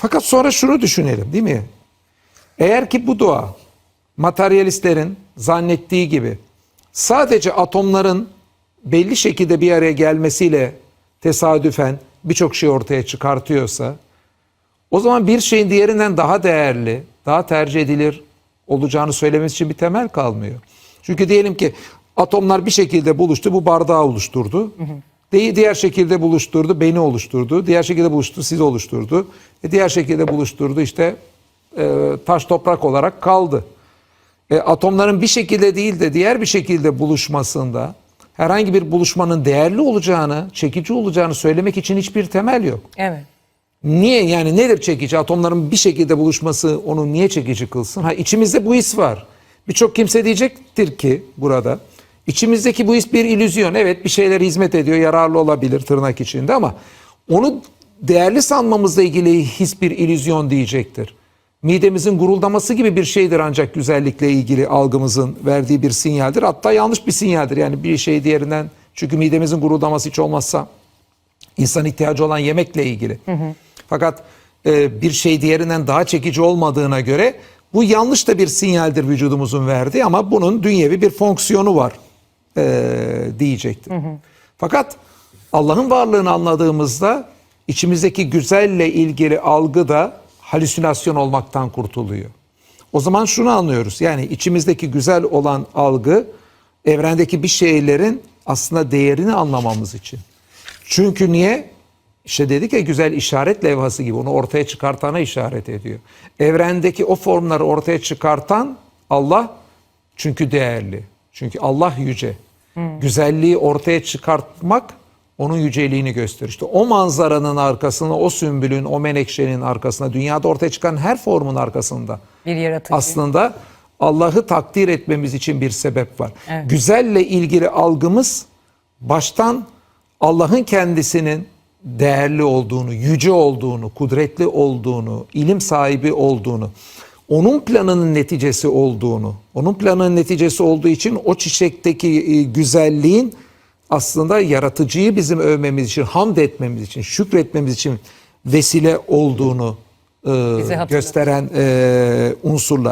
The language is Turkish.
Fakat sonra şunu düşünelim değil mi? Eğer ki bu dua materyalistlerin zannettiği gibi sadece atomların belli şekilde bir araya gelmesiyle tesadüfen birçok şey ortaya çıkartıyorsa o zaman bir şeyin diğerinden daha değerli, daha tercih edilir olacağını söylemesi için bir temel kalmıyor. Çünkü diyelim ki atomlar bir şekilde buluştu, bu bardağı oluşturdu. Di- Diğer şekilde buluşturdu, beni oluşturdu. Diğer şekilde buluştu, sizi oluşturdu. E diğer şekilde buluşturdu, işte e, taş toprak olarak kaldı. E, atomların bir şekilde değil de diğer bir şekilde buluşmasında herhangi bir buluşmanın değerli olacağını, çekici olacağını söylemek için hiçbir temel yok. Evet. Niye yani nedir çekici? Atomların bir şekilde buluşması onu niye çekici kılsın? Ha içimizde bu his var. Birçok kimse diyecektir ki burada içimizdeki bu his bir illüzyon. Evet bir şeyler hizmet ediyor, yararlı olabilir tırnak içinde ama onu değerli sanmamızla ilgili his bir illüzyon diyecektir. Midemizin guruldaması gibi bir şeydir ancak güzellikle ilgili algımızın verdiği bir sinyaldir. Hatta yanlış bir sinyaldir. Yani bir şey diğerinden çünkü midemizin guruldaması hiç olmazsa insan ihtiyacı olan yemekle ilgili. Fakat e, bir şey diğerinden daha çekici olmadığına göre bu yanlış da bir sinyaldir vücudumuzun verdiği ama bunun dünyevi bir fonksiyonu var e, diyecektir. Fakat Allah'ın varlığını anladığımızda içimizdeki güzelle ilgili algı da halüsinasyon olmaktan kurtuluyor. O zaman şunu anlıyoruz. Yani içimizdeki güzel olan algı evrendeki bir şeylerin aslında değerini anlamamız için. Çünkü niye? İşte dedik ya güzel işaret levhası gibi onu ortaya çıkartana işaret ediyor. Evrendeki o formları ortaya çıkartan Allah çünkü değerli. Çünkü Allah yüce. Güzelliği ortaya çıkartmak onun yüceliğini gösterir. İşte o manzaranın arkasına, o sümbülün, o menekşenin arkasına, dünyada ortaya çıkan her formun arkasında Bir yaratıcı. aslında Allah'ı takdir etmemiz için bir sebep var. Evet. Güzelle ilgili algımız baştan Allah'ın kendisinin değerli olduğunu, yüce olduğunu, kudretli olduğunu, ilim sahibi olduğunu, onun planının neticesi olduğunu, onun planının neticesi olduğu için o çiçekteki e, güzelliğin aslında yaratıcıyı bizim övmemiz için, hamd etmemiz için, şükretmemiz için vesile olduğunu e, gösteren e, unsurlar.